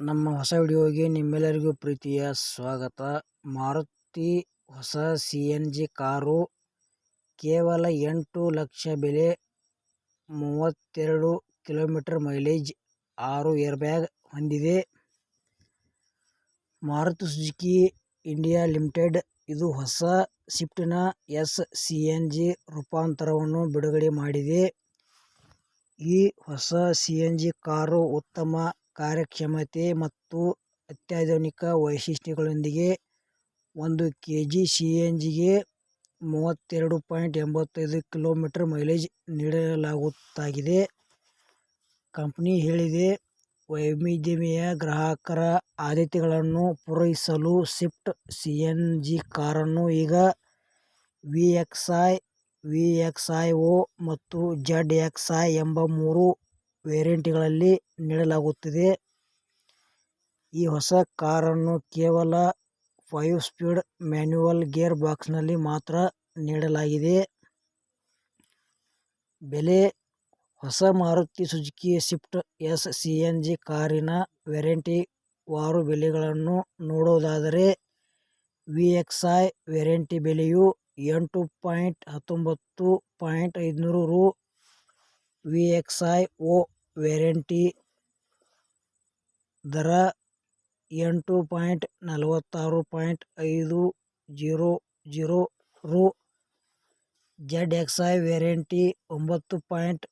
ನಮ್ಮ ಹೊಸ ವಿಡಿಯೋಗೆ ನಿಮ್ಮೆಲ್ಲರಿಗೂ ಪ್ರೀತಿಯ ಸ್ವಾಗತ. ಮಾರುತಿ ಹೊಸ ಸಿ ಎನ್ ಜಿ ಕಾರು ಕೇವಲ ಎಂಟು ಲಕ್ಷ ಬೆಲೆ, ಮೂವತ್ತೆರಡು ಕಿಲೋಮೀಟರ್ ಮೈಲೇಜ್, ಆರು ಏರ್ಬ್ಯಾಗ್ ಹೊಂದಿದೆ. ಮಾರುತಿ ಸುಜುಕಿ ಇಂಡಿಯಾ ಲಿಮಿಟೆಡ್ ಇದು ಹೊಸ ಶಿಫ್ಟಿನ ಎಸ್ ಸಿ ಎನ್ ಜಿ ರೂಪಾಂತರವನ್ನು ಬಿಡುಗಡೆ ಮಾಡಿದೆ. ಈ ಹೊಸ ಸಿ ಎನ್ ಜಿ ಕಾರು ಉತ್ತಮ ಕಾರ್ಯಕ್ಷಮತೆ ಮತ್ತು ಅತ್ಯಾಧುನಿಕ ವೈಶಿಷ್ಟ್ಯಗಳೊಂದಿಗೆ ಒಂದು ಕೆ ಜಿ ಸಿ ಎನ್ ಜಿಗೆ ಮೂವತ್ತೆರಡು ಪಾಯಿಂಟ್ ಎಂಬತ್ತೈದು ಕಿಲೋಮೀಟರ್ ಮೈಲೇಜ್ ನೀಡಲಾಗುತ್ತಾಗಿದೆ. ಕಂಪನಿ ಹೇಳಿದೆ, ವೈವಿಧ್ಯಮಯ ಗ್ರಾಹಕರ ಆದ್ಯತೆಗಳನ್ನು ಪೂರೈಸಲು ಸ್ವಿಫ್ಟ್ ಸಿ ಎನ್ ಜಿ ಕಾರನ್ನು ಈಗ V X I V X I O ಮತ್ತು ಜಡ್ ಎಕ್ಸ್ ಐ ಎಂಬ ಮೂರು ವೇರಿಯಂಟ್ಗಳಲ್ಲಿ ನೀಡಲಾಗುತ್ತಿದೆ. ಈ ಹೊಸ ಕಾರನ್ನು ಕೇವಲ ಫೈವ್ ಸ್ಪೀಡ್ ಮ್ಯಾನ್ಯುವಲ್ ಗೇರ್ ಬಾಕ್ಸ್ನಲ್ಲಿ ಮಾತ್ರ ನೀಡಲಾಗಿದೆ. ಬೆಲೆ, ಹೊಸ Maruti Suzuki Swift S C N G ಕಾರಿನ ವೇರಿಯಂಟ್ವಾರು ಬೆಲೆಗಳನ್ನು ನೋಡೋದಾದರೆ ವಿ ಎಕ್ಸ್ ಐ ವ್ಯಾರಂಟಿ ಬೆಲೆಯು ಎಂಟು ಪಾಯಿಂಟ್ ಹತ್ತೊಂಬತ್ತು ಪಾಯಿಂಟ್ ಐದುನೂರು ರು V X I O variant ದರ ಎಂಟು ಪಾಯಿಂಟ್ ನಲವತ್ತಾರು ಪಾಯಿಂಟ್ ಐದು ಜೀರೋ ಜೀರೋ ರು. ಐ ವೇರಿಯಂಟ್ ಒಂಬತ್ತು ಪಾಯಿಂಟ್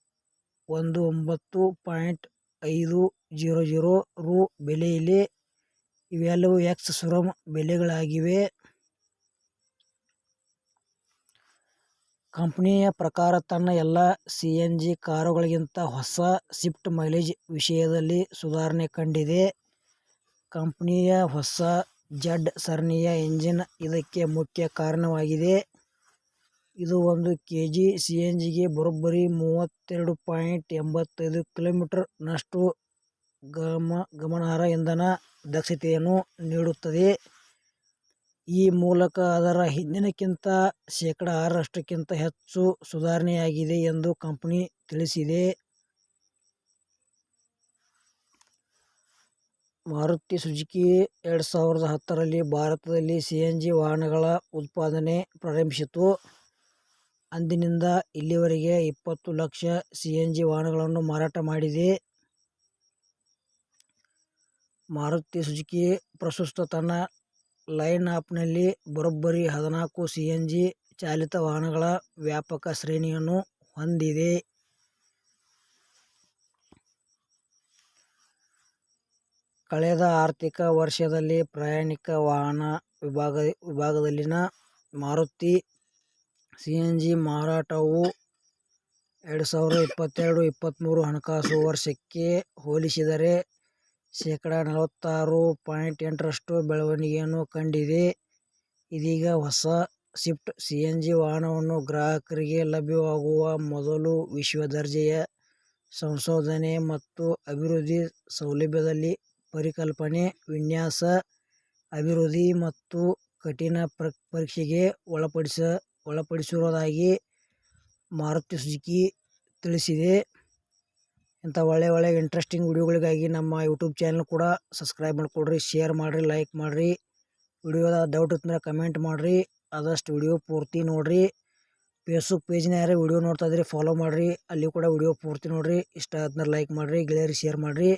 ಒಂದು ಒಂಬತ್ತು ಪಾಯಿಂಟ್ ಐದು ಜೀರೋ ಜೀರೋ ರು. ಬೆಲೆಯಲ್ಲಿ ಇವೆಲ್ಲವೂ ಎಕ್ಸ್ ಸುರಮ್ ಬೆಲೆಗಳಾಗಿವೆ. ಕಂಪನಿಯ ಪ್ರಕಾರ ತನ್ನ ಎಲ್ಲ ಸಿ.ಎನ್.ಜಿ ಕಾರುಗಳಿಗಿಂತ ಹೊಸ ಸ್ವಿಫ್ಟ್ ಮೈಲೇಜ್ ವಿಷಯದಲ್ಲಿ ಸುಧಾರಣೆ ಕಂಡಿದೆ. ಕಂಪನಿಯ ಹೊಸ ಝೆಡ್ ಸರಣಿಯ ಎಂಜಿನ್ ಇದಕ್ಕೆ ಮುಖ್ಯ ಕಾರಣವಾಗಿದೆ. ಇದು ಒಂದು ಕೆ ಜಿ ಸಿ ಎನ್ ಜಿಗೆ ಬರೋಬ್ಬರಿ ಮೂವತ್ತೆರಡು ಪಾಯಿಂಟ್ ಎಂಬತ್ತೈದು ಕಿಲೋಮೀಟರ್ ನಷ್ಟು ಗಮನಾರ್ಹ ಇಂಧನ ದಕ್ಷತೆಯನ್ನು ನೀಡುತ್ತದೆ. ಈ ಮೂಲಕ ಅದರ ಹಿಂದಿನಕ್ಕಿಂತ ಶೇಕಡ ಆರರಷ್ಟಕ್ಕಿಂತ ಹೆಚ್ಚು ಸುಧಾರಣೆಯಾಗಿದೆ ಎಂದು ಕಂಪನಿ ತಿಳಿಸಿದೆ. ಮಾರುತಿ ಸುಜುಕಿ ಎರಡು ಸಾವಿರದ ಹತ್ತರಲ್ಲಿ ಭಾರತದಲ್ಲಿ ಸಿ ಎನ್ ಜಿ ವಾಹನಗಳ ಉತ್ಪಾದನೆ ಪ್ರಾರಂಭಿಸಿತು. ಅಂದಿನಿಂದ ಇಲ್ಲಿವರೆಗೆ ಇಪ್ಪತ್ತು ಲಕ್ಷ ಸಿ ಎನ್ ಜಿ ವಾಹನಗಳನ್ನು ಮಾರಾಟ ಮಾಡಿದೆ. ಮಾರುತಿ ಸುಜುಕಿ ಪ್ರಸ್ತುತ ತನ್ನ ಲೈನ್ ಅಪ್ನಲ್ಲಿ ಬರೋಬ್ಬರಿ ಎನ್ ಜಿ ಚಾಲಿತ ವಾಹನಗಳ ವ್ಯಾಪಕ ಶ್ರೇಣಿಯನ್ನು ಹೊಂದಿದೆ. ಕಳೆದ ಆರ್ಥಿಕ ವರ್ಷದಲ್ಲಿ ಪ್ರಯಾಣಿಕ ವಾಹನ ವಿಭಾಗ, ವಿಭಾಗದಲ್ಲಿನ ಮಾರುತಿ ಸಿ ಎನ್ ಜಿ ಮಾರಾಟವು ಎರಡು ಸಾವಿರದ ಇಪ್ಪತ್ತೆರಡು ಇಪ್ಪತ್ತ್ಮೂರು ಹಣಕಾಸು ವರ್ಷಕ್ಕೆ ಹೋಲಿಸಿದರೆ ಶೇಕಡ ನಲವತ್ತಾರು ಪಾಯಿಂಟ್ ಎಂಟರಷ್ಟು ಬೆಳವಣಿಗೆಯನ್ನು ಕಂಡಿದೆ. ಇದೀಗ ಹೊಸ ಸ್ವಿಫ್ಟ್ ಸಿ ಎನ್ ಜಿ ವಾಹನವನ್ನು ಗ್ರಾಹಕರಿಗೆ ಲಭ್ಯವಾಗುವ ಮೊದಲು ವಿಶ್ವ ದರ್ಜೆಯ ಸಂಶೋಧನೆ ಮತ್ತು ಅಭಿವೃದ್ಧಿ ಸೌಲಭ್ಯದಲ್ಲಿ ಪರಿಕಲ್ಪನೆ, ವಿನ್ಯಾಸ, ಅಭಿವೃದ್ಧಿ ಮತ್ತು ಕಠಿಣ ಪರೀಕ್ಷೆಗೆ ಒಳಪಡಿಸಿರುವುದಾಗಿ ಮಾರುತಿ ಸುಜುಕಿ ತಿಳಿಸಿದೆ. ಇಂಥ ಒಳ್ಳೆ ಒಳ್ಳೆ ಇಂಟ್ರೆಸ್ಟಿಂಗ್ ವಿಡಿಯೋಗಳಿಗಾಗಿ ನಮ್ಮ ಯೂಟ್ಯೂಬ್ ಚಾನಲ್ ಕೂಡ ಸಬ್ಸ್ಕ್ರೈಬ್ ಮಾಡಿಕೊಡ್ರಿ ಶೇರ್ ಮಾಡಿರಿ ಲೈಕ್ ಮಾಡಿರಿ. ವಿಡಿಯೋದ ಡೌಟ್ ಇತ್ತಂದ್ರೆ ಕಮೆಂಟ್ ಮಾಡಿರಿ. ಆದಷ್ಟು ವಿಡಿಯೋ ಪೂರ್ತಿ ನೋಡಿರಿ. ಫೇಸ್ಬುಕ್ ಪೇಜ್ನ ಯಾರೇ ವಿಡಿಯೋ ನೋಡ್ತಾ ಇದ್ರಿ ಫಾಲೋ ಮಾಡಿರಿ. ಅಲ್ಲಿ ಕೂಡ ವಿಡಿಯೋ ಪೂರ್ತಿ ನೋಡಿರಿ. ಇಷ್ಟ ಆದ್ರೆ ಲೈಕ್ ಮಾಡಿರಿ, ಗೆಳೆಯರಿಗೆ ಶೇರ್ ಮಾಡಿರಿ.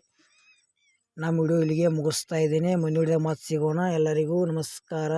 ನಮ್ಮ ವಿಡಿಯೋ ಇಲ್ಲಿಗೆ ಮುಗಿಸ್ತಾ ಇದ್ದೀನಿ. ಮುಂದೆ ಮತ್ತೆ ಸಿಗೋಣ. ಎಲ್ಲರಿಗೂ ನಮಸ್ಕಾರ.